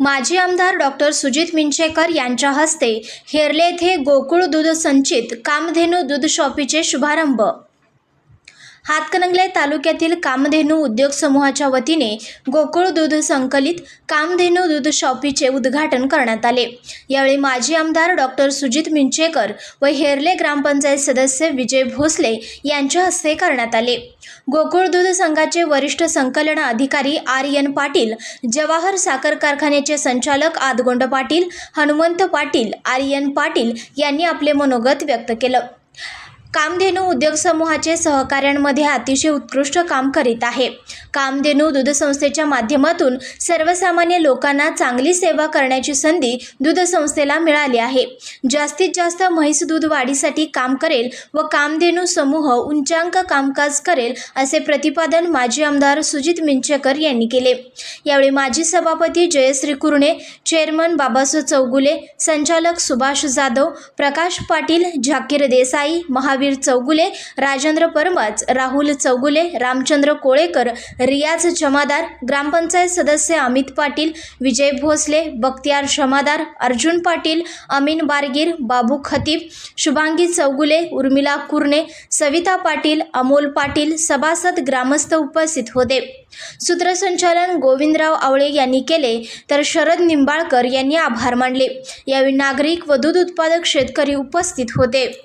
माजी आमदार डॉक्टर सुजित मिंचेकर यांच्या हस्ते हेरले येथे गोकुळ दूध संचित कामधेनू दूध शॉपीचे शुभारंभ. हातकणंगले तालुक्यातील कामधेनू उद्योग समूहाच्या वतीने गोकुळ दूध संकलित कामधेनू दूध शॉपीचे उद्घाटन करण्यात आले. यावेळी माजी आमदार डॉक्टर सुजित मिंचेकर व हेरले ग्रामपंचायत सदस्य विजय भोसले यांच्या हस्ते करण्यात आले. गोकुळ दूध संघाचे वरिष्ठ संकलन अधिकारी आर एन पाटील जवाहर साखर कारखान्याचे संचालक आदगोंड पाटील हनुमंत पाटील आर एन पाटील यांनी आपले मनोगत व्यक्त केलं. कामधेनू उद्योग समूहाचे सहकाऱ्यांमध्ये अतिशय उत्कृष्ट काम करीत आहे. कामधेनू दूध संस्थेच्या माध्यमातून सर्वसामान्य लोकांना चांगली सेवा करण्याची संधी दूध संस्थेला मिळाली आहे. जास्तीत जास्त म्हैस दूध वाढीसाठी काम करेल व कामधेनू समूह उंचांक कामकाज करेल असे प्रतिपादन माजी आमदार सुजित मिंचेकर यांनी केले. यावेळी माजी सभापती जयश्री कुरणे चेअरमन बाबासो चौगुले संचालक सुभाष जाधव प्रकाश पाटील झाकीर देसाई महावीर चौगुले राजेंद्र परमच राहुल चौगुले रामचंद्र कोळेकर रियाज जमादार ग्रामपंचायत सदस्य अमित पाटील विजय भोसले बख्तियार क्षमादार अर्जुन पाटील अमीन बारगीर बाबू खतीब शुभांगी चौगुले उर्मिला कुरणे सविता पाटील अमोल पाटील सभासद ग्रामस्थ उपस्थित होते. सूत्रसंचालन गोविंदराव आवळे यांनी केले तर शरद निंबाळकर यांनी आभार मानले. यावेळी नागरिक व दूध उत्पादक शेतकरी उपस्थित होते.